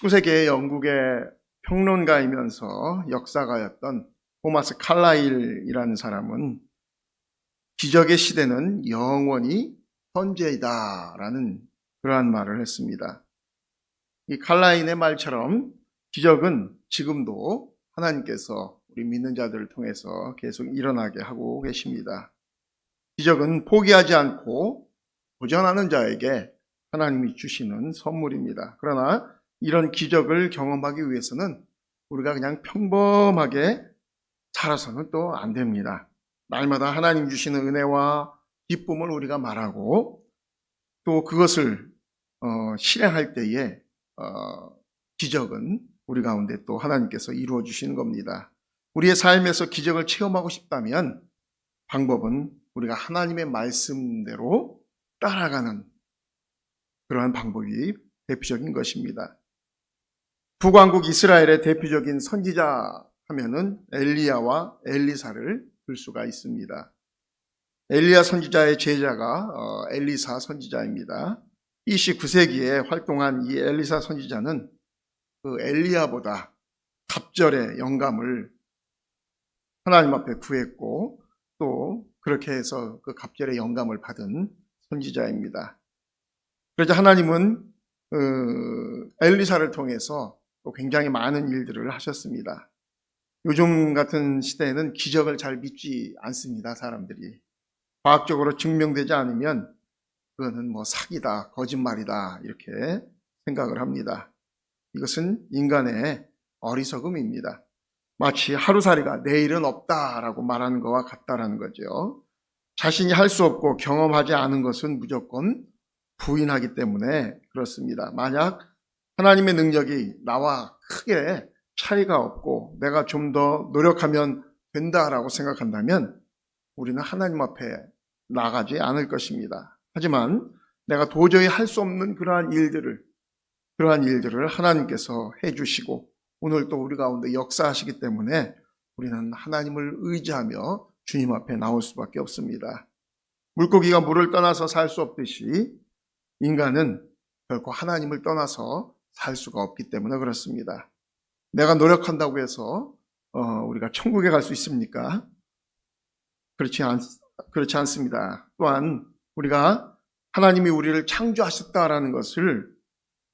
19세기의 영국의 평론가이면서 역사가였던 토마스 칼라일이라는 사람은 기적의 시대는 영원히 현재이다 라는 그러한 말을 했습니다. 이 칼라인의 말처럼 기적은 지금도 하나님께서 우리 믿는 자들을 통해서 계속 일어나게 하고 계십니다. 기적은 포기하지 않고 도전하는 자에게 하나님이 주시는 선물입니다. 그러나 이런 기적을 경험하기 위해서는 우리가 그냥 평범하게 살아서는 또 안 됩니다. 날마다 하나님 주시는 은혜와 기쁨을 우리가 말하고 또 그것을 어, 실행할 때에 어, 기적은 우리 가운데 또 하나님께서 이루어 주시는 겁니다. 우리의 삶에서 기적을 체험하고 싶다면 방법은 우리가 하나님의 말씀대로 따라가는 그러한 방법이 대표적인 것입니다. 북왕국 이스라엘의 대표적인 선지자 하면은 엘리야와 엘리사를 들 수가 있습니다. 엘리야 선지자의 제자가 어, 엘리사 선지자입니다. BC 9세기에 활동한 이 엘리사 선지자는 그 엘리야보다 갑절의 영감을 하나님 앞에 구했고 또 그렇게 해서 그 갑절의 영감을 받은 선지자입니다. 그러자 하나님은 어, 엘리사를 통해서 또 굉장히 많은 일들을 하셨습니다. 요즘 같은 시대에는 기적을 잘 믿지 않습니다, 사람들이. 과학적으로 증명되지 않으면 그거는 뭐 사기다, 거짓말이다, 이렇게 생각을 합니다. 이것은 인간의 어리석음입니다. 마치 하루살이가 내일은 없다라고 말하는 것과 같다라는 거죠. 자신이 할 수 없고 경험하지 않은 것은 무조건 부인하기 때문에 그렇습니다. 만약 하나님의 능력이 나와 크게 차이가 없고 내가 좀 더 노력하면 된다라고 생각한다면 우리는 하나님 앞에 나가지 않을 것입니다. 하지만 내가 도저히 할 수 없는 그러한 일들을 그러한 일들을 하나님께서 해주시고 오늘 또 우리 가운데 역사하시기 때문에 우리는 하나님을 의지하며 주님 앞에 나올 수밖에 없습니다. 물고기가 물을 떠나서 살 수 없듯이 인간은 결코 하나님을 떠나서 살 수가 없기 때문에 그렇습니다. 내가 노력한다고 해서 어, 우리가 천국에 갈 수 있습니까? 그렇지 않 그렇지 않습니다. 또한 우리가 하나님이 우리를 창조하셨다라는 것을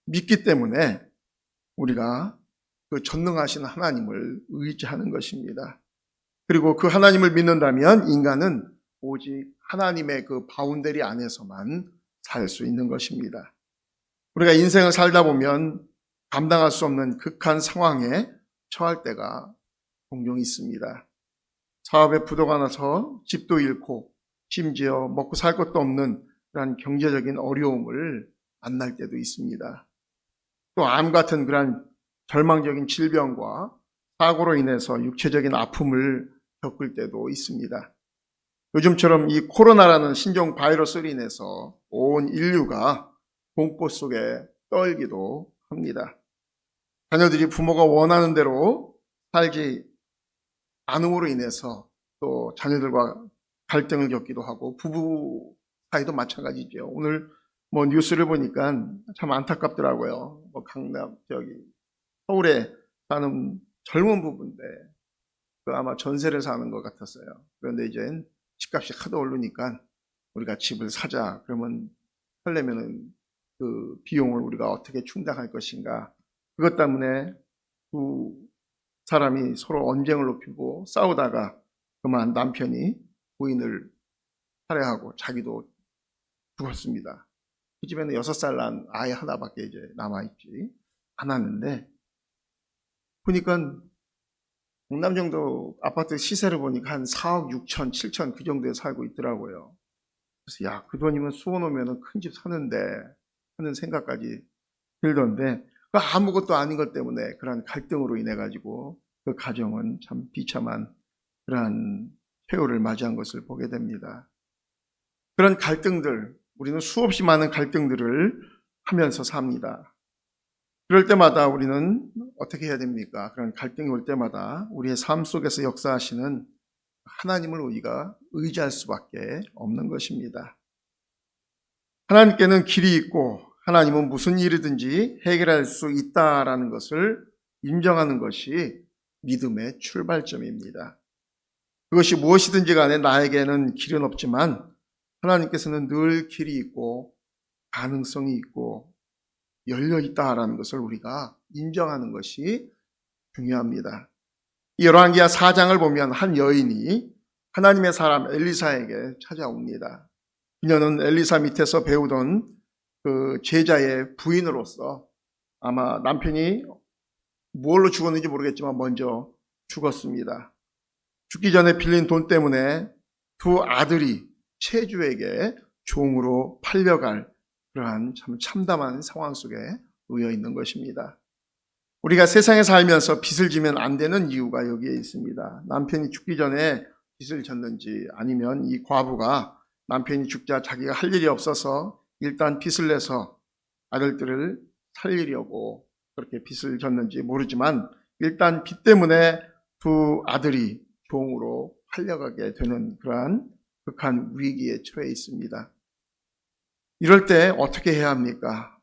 믿기 때문에 우리가 그 전능하신 하나님을 의지하는 것입니다. 그리고 그 하나님을 믿는다면 인간은 오직 하나님의 그 바운더리 안에서만 살 수 있는 것입니다. 우리가 인생을 살다 보면 감당할 수 없는 극한 상황에 처할 때가 종종 있습니다. 사업에 부도가 나서 집도 잃고 심지어 먹고 살 것도 없는 그런 경제적인 어려움을 만날 때도 있습니다. 또 암 같은 그런 절망적인 질병과 사고로 인해서 육체적인 아픔을 겪을 때도 있습니다. 요즘처럼 이 코로나라는 신종 바이러스로 인해서 온 인류가 공포 속에 떨기도 합니다. 자녀들이 부모가 원하는 대로 살지 않음으로 인해서 또 자녀들과 갈등을 겪기도 하고 부부 사이도 마찬가지죠. 오늘 뭐 뉴스를 보니까 참 안타깝더라고요. 뭐 강남 저기 서울에 사는 젊은 부부인데 그 아마 전세를 사는 것 같았어요. 그런데 이제 집값이 하도 오르니까 우리가 집을 사자 그러면 하려면은 그 비용을 우리가 어떻게 충당할 것인가 그것 때문에 두 사람이 서로 언쟁을 높이고 싸우다가 그만 남편이 부인을 살해하고 자기도 죽었습니다. 그 집에는 여섯 살 난 아이 하나밖에 이제 남아있지 않았는데 보니까 강남 정도 아파트 시세를 보니까 한 4억 6천, 7천 그 정도에 살고 있더라고요. 그래서 야, 그 돈이면 수원 오면은 큰집 사는데 하는 생각까지 들던데 그 아무것도 아닌 것 때문에 그러한 갈등으로 인해 가지고 그 가정은 참 비참한 그러한 세월을 맞이한 것을 보게 됩니다. 그런 갈등들, 우리는 수없이 많은 갈등들을 하면서 삽니다. 그럴 때마다 우리는 어떻게 해야 됩니까? 그런 갈등이 올 때마다 우리의 삶 속에서 역사하시는 하나님을 우리가 의지할 수밖에 없는 것입니다. 하나님께는 길이 있고 하나님은 무슨 일이든지 해결할 수 있다라는 것을 인정하는 것이 믿음의 출발점입니다. 그것이 무엇이든지 간에 나에게는 길은 없지만 하나님께서는 늘 길이 있고 가능성이 있고 열려 있다라는 것을 우리가 인정하는 것이 중요합니다. 이 열왕기하 4장을 보면 한 여인이 하나님의 사람 엘리사에게 찾아옵니다. 그녀는 엘리사 밑에서 배우던 그 제자의 부인으로서 아마 남편이 무엇로 죽었는지 모르겠지만 먼저 죽었습니다. 죽기 전에 빌린 돈 때문에 두 아들이 체주에게 종으로 팔려갈 그러한 참 참담한 상황 속에 놓여 있는 것입니다. 우리가 세상에 살면서 빚을 지면 안 되는 이유가 여기에 있습니다. 남편이 죽기 전에 빚을 졌는지 아니면 이 과부가 남편이 죽자 자기가 할 일이 없어서 일단 빚을 내서 아들들을 살리려고 그렇게 빚을 졌는지 모르지만 일단 빚 때문에 두 아들이 종으로 팔려가게 되는 그러한 극한 위기에 처해 있습니다. 이럴 때 어떻게 해야 합니까?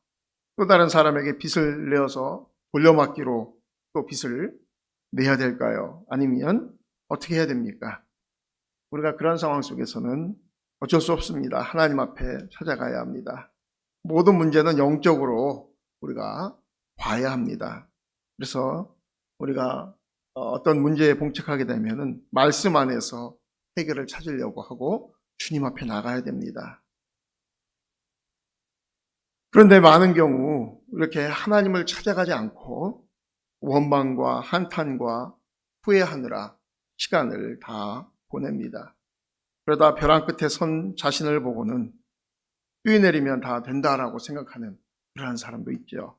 또 다른 사람에게 빚을 내어서 돌려막기로 또 빚을 내야 될까요? 아니면 어떻게 해야 됩니까? 우리가 그런 상황 속에서는 어쩔 수 없습니다. 하나님 앞에 찾아가야 합니다. 모든 문제는 영적으로 우리가 봐야 합니다. 그래서 우리가 어떤 문제에 봉착하게 되면은 말씀 안에서 해결을 찾으려고 하고 주님 앞에 나가야 됩니다. 그런데 많은 경우 이렇게 하나님을 찾아가지 않고 원망과 한탄과 후회하느라 시간을 다 보냅니다. 그러다 벼랑 끝에 선 자신을 보고는 뛰 내리면 다 된다라고 생각하는 그러한 사람도 있죠.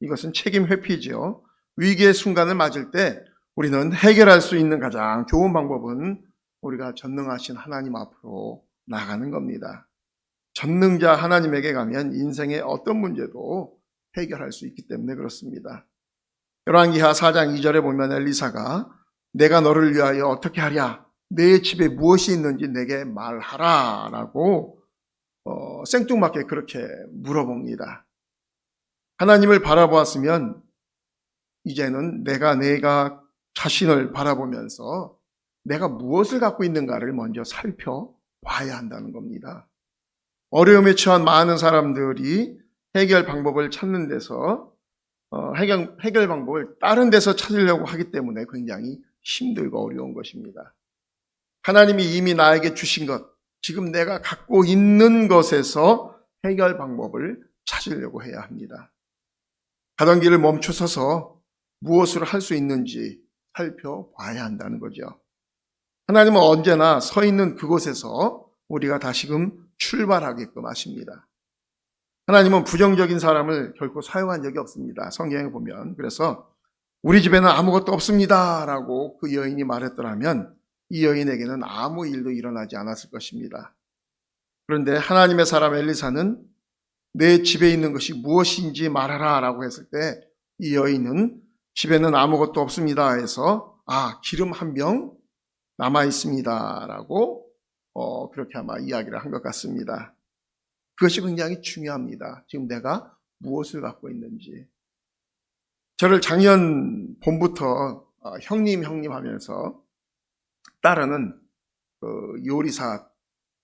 이것은 책임 회피지요. 위기의 순간을 맞을 때 우리는 해결할 수 있는 가장 좋은 방법은 우리가 전능하신 하나님 앞으로 나가는 겁니다. 전능자 하나님에게 가면 인생의 어떤 문제도 해결할 수 있기 때문에 그렇습니다. 열왕기하 4장 2절에 보면 엘리사가 내가 너를 위하여 어떻게 하랴? 내 집에 무엇이 있는지 내게 말하라 라고 어, 생뚱맞게 그렇게 물어봅니다. 하나님을 바라보았으면 이제는 내가 내가 자신을 바라보면서 내가 무엇을 갖고 있는가를 먼저 살펴봐야 한다는 겁니다. 어려움에 처한 많은 사람들이 해결 방법을 찾는 데서 어, 해결, 해결 방법을 다른 데서 찾으려고 하기 때문에 굉장히 힘들고 어려운 것입니다. 하나님이 이미 나에게 주신 것, 지금 내가 갖고 있는 것에서 해결 방법을 찾으려고 해야 합니다. 가던 길을 멈춰서서 무엇을 할 수 있는지 살펴봐야 한다는 거죠. 하나님은 언제나 서 있는 그곳에서 우리가 다시금 출발하게끔 하십니다. 하나님은 부정적인 사람을 결코 사용한 적이 없습니다. 성경에 보면. 그래서 우리 집에는 아무것도 없습니다. 라고 그 여인이 말했더라면 이 여인에게는 아무 일도 일어나지 않았을 것입니다. 그런데 하나님의 사람 엘리사는 내 집에 있는 것이 무엇인지 말하라 라고 했을 때 이 여인은 집에는 아무것도 없습니다 해서 아 기름 한 병 남아 있습니다 라고 어, 그렇게 아마 이야기를 한 것 같습니다. 그것이 굉장히 중요합니다. 지금 내가 무엇을 갖고 있는지. 저를 작년 봄부터 어, 형님 형님 하면서 따르는 그 요리사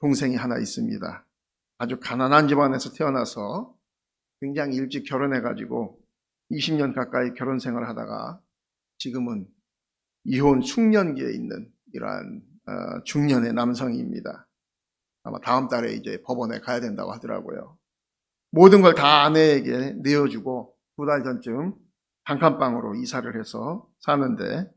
동생이 하나 있습니다. 아주 가난한 집안에서 태어나서 굉장히 일찍 결혼해가지고 20년 가까이 결혼 생활을 하다가 지금은 이혼 숙련기에 있는 이러한 어, 중년의 남성입니다. 아마 다음 달에 이제 법원에 가야 된다고 하더라고요. 모든 걸 다 아내에게 내어주고 두 달 전쯤 단칸방으로 이사를 해서 사는데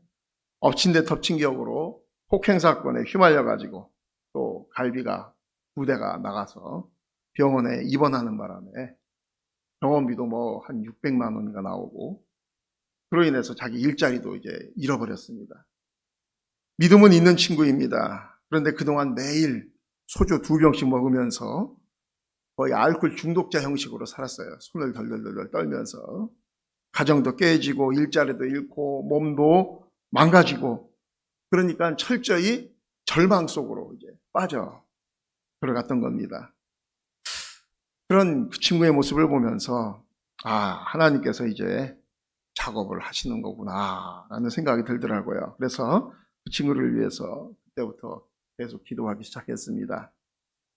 엎친 데 덮친 격으로 폭행 사건에 휘말려 가지고 또 갈비가 두 대가 나가서 병원에 입원하는 바람에 병원비도 뭐 한 600만 원인가 나오고 그로 인해서 자기 일자리도 이제 잃어버렸습니다. 믿음은 있는 친구입니다. 그런데 그동안 매일 소주 두 병씩 먹으면서 거의 알코올 중독자 형식으로 살았어요. 손을 덜덜덜 떨면서 가정도 깨지고 일자리도 잃고 몸도 망가지고 그러니까 철저히 절망 속으로 이제 빠져 들어갔던 겁니다. 그런 그 친구의 모습을 보면서 아 하나님께서 이제 작업을 하시는 거구나라는 생각이 들더라고요. 그래서 그 친구를 위해서 그때부터 계속 기도하기 시작했습니다.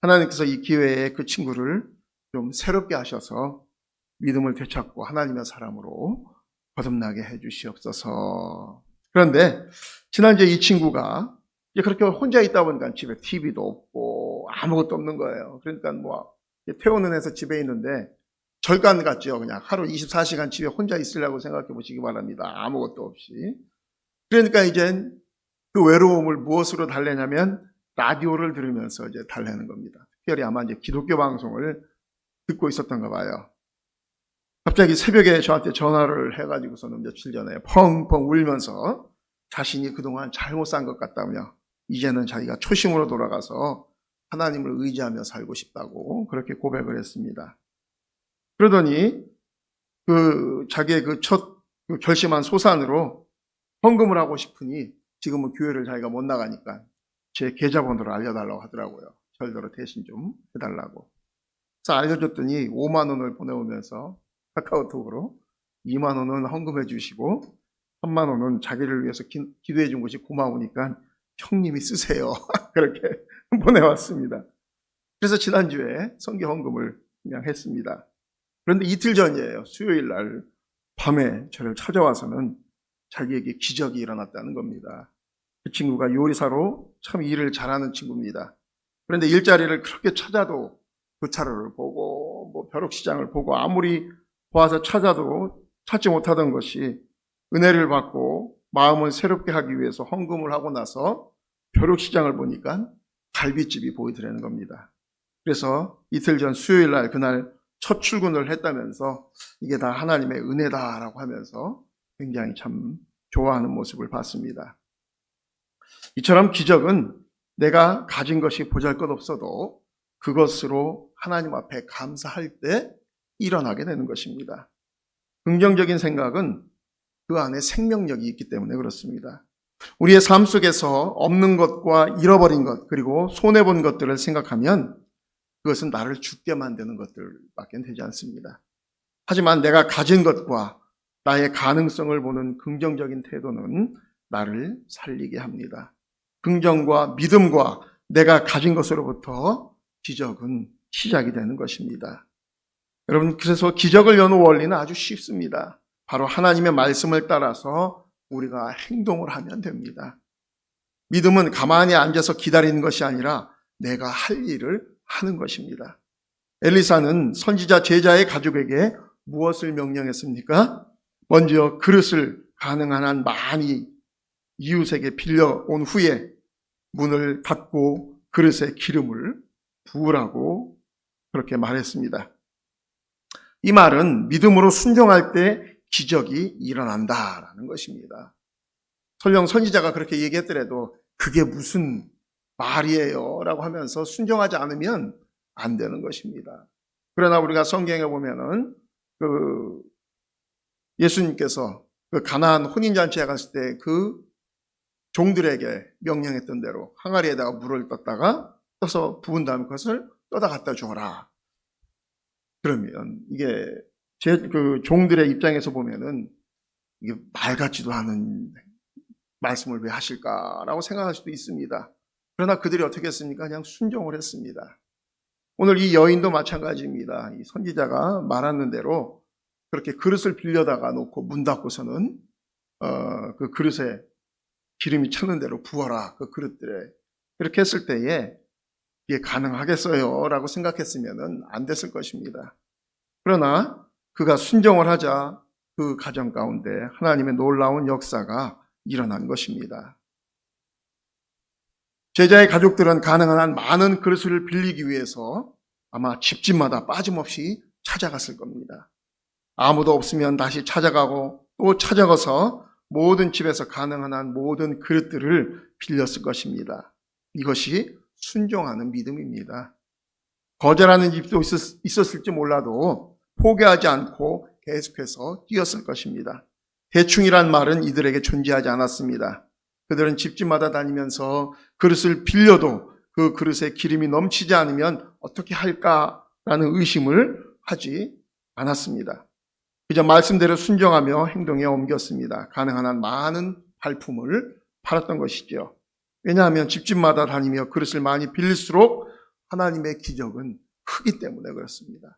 하나님께서 이 기회에 그 친구를 좀 새롭게 하셔서 믿음을 되찾고 하나님의 사람으로 거듭나게 해주시옵소서. 그런데 지난주에 이 친구가 그렇게 혼자 있다 보니까 집에 TV도 없고 아무것도 없는 거예요. 그러니까 뭐 퇴원은 해서 집에 있는데 절간 같죠. 그냥 하루 24시간 집에 혼자 있으려고 생각해 보시기 바랍니다. 아무것도 없이. 그러니까 이제 그 외로움을 무엇으로 달래냐면 라디오를 들으면서 이제 달래는 겁니다. 특별히 아마 이제 기독교 방송을 듣고 있었던가 봐요. 갑자기 새벽에 저한테 전화를 해가지고서는 며칠 전에 펑펑 울면서 자신이 그동안 잘못 산 것 같다며 이제는 자기가 초심으로 돌아가서 하나님을 의지하며 살고 싶다고 그렇게 고백을 했습니다. 그러더니 그 자기의 그 첫 결심한 소산으로 헌금을 하고 싶으니 지금은 교회를 자기가 못 나가니까 제 계좌번호를 알려달라고 하더라고요. 절대로 대신 좀 해달라고. 그래서 알려줬더니 5만 원을 보내오면서 카카오톡으로 2만 원은 헌금해 주시고 3만 원은 자기를 위해서 기, 도해 준 것이 고마우니까 형님이 쓰세요. 그렇게 보내왔습니다. 그래서 지난주에 성기 헌금을 그냥 했습니다. 그런데 이틀 전이에요. 수요일 날 밤에 저를 찾아와서는 자기에게 기적이 일어났다는 겁니다. 그 친구가 요리사로 참 일을 잘하는 친구입니다. 그런데 일자리를 그렇게 찾아도 교차로를 보고 뭐 벼룩시장을 보고 아무리 보아서 찾아도 찾지 못하던 것이 은혜를 받고 마음을 새롭게 하기 위해서 헌금을 하고 나서 벼룩시장을 보니까 갈비집이 보이더라는 겁니다. 그래서 이틀 전 수요일 날 그날 첫 출근을 했다면서 이게 다 하나님의 은혜다라고 하면서 굉장히 참 좋아하는 모습을 봤습니다. 이처럼 기적은 내가 가진 것이 보잘 것 없어도 그것으로 하나님 앞에 감사할 때 일어나게 되는 것입니다. 긍정적인 생각은 그 안에 생명력이 있기 때문에 그렇습니다. 우리의 삶 속에서 없는 것과 잃어버린 것, 그리고 손해본 것들을 생각하면 그것은 나를 죽게 만드는 것들밖에 되지 않습니다. 하지만 내가 가진 것과 나의 가능성을 보는 긍정적인 태도는 나를 살리게 합니다. 긍정과 믿음과 내가 가진 것으로부터 기적은 시작이 되는 것입니다. 여러분, 그래서 기적을 여는 원리는 아주 쉽습니다. 바로 하나님의 말씀을 따라서 우리가 행동을 하면 됩니다. 믿음은 가만히 앉아서 기다리는 것이 아니라 내가 할 일을 하는 것입니다. 엘리사는 선지자 제자의 가족에게 무엇을 명령했습니까? 먼저 그릇을 가능한 한 많이 이웃에게 빌려온 후에 문을 닫고 그릇에 기름을 부으라고 그렇게 말했습니다. 이 말은 믿음으로 순종할 때 기적이 일어난다라는 것입니다. 설령 선지자가 그렇게 얘기했더라도 그게 무슨 말이에요 라고 하면서 순종하지 않으면 안 되는 것입니다. 그러나 우리가 성경에 보면은 그 예수님께서 그 가나안 혼인잔치에 갔을 때 그 종들에게 명령했던 대로 항아리에다가 물을 떴다가 떠서 부은 다음 그것을 떠다 갖다 줘라. 그러면 이게 제 그 종들의 입장에서 보면은 이게 말 같지도 않은 말씀을 왜 하실까라고 생각할 수도 있습니다. 그러나 그들이 어떻게 했습니까? 그냥 순종을 했습니다. 오늘 이 여인도 마찬가지입니다. 이 선지자가 말하는 대로 그렇게 그릇을 빌려다가 놓고 문 닫고서는 어, 그 그릇에 기름이 쳤는 대로 부어라 그 그릇들에 그렇게 했을 때에 이게 가능하겠어요? 라고 생각했으면 안 됐을 것입니다. 그러나 그가 순종을 하자 그 가정 가운데 하나님의 놀라운 역사가 일어난 것입니다. 제자의 가족들은 가능한 한 많은 그릇을 빌리기 위해서 아마 집집마다 빠짐없이 찾아갔을 겁니다. 아무도 없으면 다시 찾아가고 또 찾아가서 모든 집에서 가능한 한 모든 그릇들을 빌렸을 것입니다. 이것이 순종하는 믿음입니다. 거절하는 집도 있었 을지 몰라도 포기하지 않고 계속해서 뛰었을 것입니다. 대충이란 말은 이들에게 존재하지 않았습니다. 그들은 집집마다 다니면서 그릇을 빌려도 그 그릇에 기름이 넘치지 않으면 어떻게 할까 라는 의심을 하지 않았습니다. 그저 말씀대로 순종하며 행동에 옮겼습니다. 가능한 한 많은 발품을 팔았던 것이죠. 왜냐하면 집집마다 다니며 그릇을 많이 빌릴수록 하나님의 기적은 크기 때문에 그렇습니다.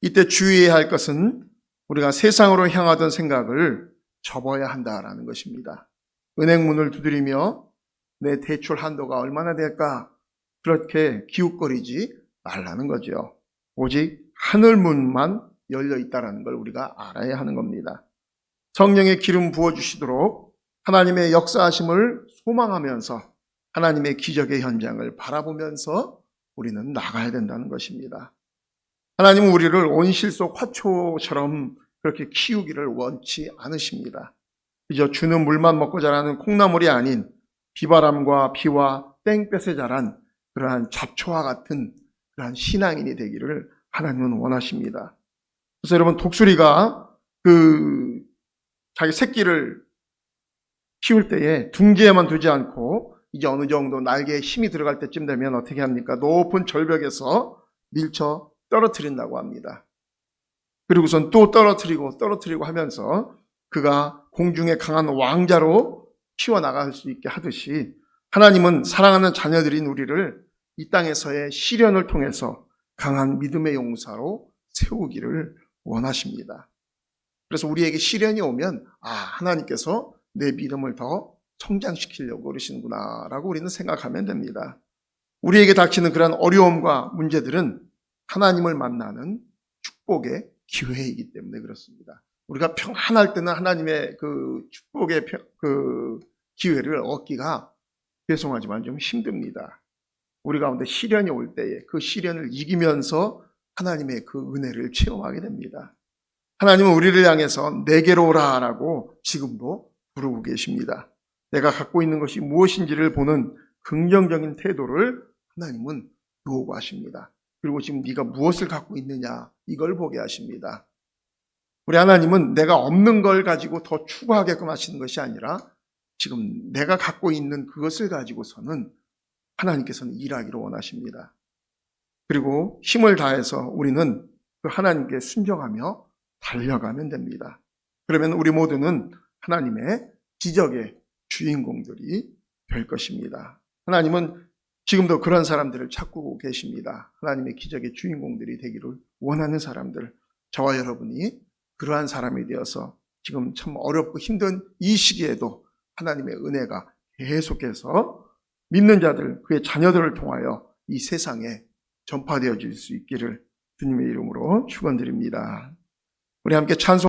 이때 주의해야 할 것은 우리가 세상으로 향하던 생각을 접어야 한다라는 것입니다. 은행문을 두드리며 내 대출 한도가 얼마나 될까? 그렇게 기웃거리지 말라는 거죠. 오직 하늘문만 열려 있다라는 걸 우리가 알아야 하는 겁니다. 성령의 기름 부어 주시도록 하나님의 역사하심을 소망하면서 하나님의 기적의 현장을 바라보면서 우리는 나가야 된다는 것입니다. 하나님은 우리를 온실 속 화초처럼 그렇게 키우기를 원치 않으십니다. 그저 주는 물만 먹고 자라는 콩나물이 아닌 비바람과 비와 땡볕에 자란 그러한 잡초와 같은 그러한 신앙인이 되기를 하나님은 원하십니다. 그래서 여러분 독수리가 그 자기 새끼를 키울 때에 둥지에만 두지 않고 이제 어느 정도 날개에 힘이 들어갈 때쯤 되면 어떻게 합니까? 높은 절벽에서 밀쳐 떨어뜨린다고 합니다. 그리고선 또 떨어뜨리고 떨어뜨리고 하면서 그가 공중에 강한 왕자로 키워나갈 수 있게 하듯이 하나님은 사랑하는 자녀들인 우리를 이 땅에서의 시련을 통해서 강한 믿음의 용사로 세우기를 원하십니다. 그래서 우리에게 시련이 오면 아 하나님께서 내 믿음을 더 성장시키려고 그러시는구나라고 우리는 생각하면 됩니다. 우리에게 닥치는 그런 어려움과 문제들은 하나님을 만나는 축복의 기회이기 때문에 그렇습니다. 우리가 평안할 때는 하나님의 그 축복의 평- 그 기회를 얻기가 죄송하지만 좀 힘듭니다. 우리 가운데 시련이 올 때에 그 시련을 이기면서 하나님의 그 은혜를 체험하게 됩니다. 하나님은 우리를 향해서 내게로 오라라고 지금도 부르고 계십니다. 내가 갖고 있는 것이 무엇인지를 보는 긍정적인 태도를 하나님은 요구하십니다. 그리고 지금 네가 무엇을 갖고 있느냐 이걸 보게 하십니다. 우리 하나님은 내가 없는 걸 가지고 더 추구하게끔 하시는 것이 아니라 지금 내가 갖고 있는 그것을 가지고서는 하나님께서는 일하기를 원하십니다. 그리고 힘을 다해서 우리는 그 하나님께 순종하며 달려가면 됩니다. 그러면 우리 모두는 하나님의 기적의 주인공들이 될 것입니다. 하나님은 지금도 그런 사람들을 찾고 계십니다. 하나님의 기적의 주인공들이 되기를 원하는 사람들, 저와 여러분이 그러한 사람이 되어서 지금 참 어렵고 힘든 이 시기에도 하나님의 은혜가 계속해서 믿는 자들, 그의 자녀들을 통하여 이 세상에 전파되어질 수 있기를 주님의 이름으로 축원드립니다. 우리 함께 찬송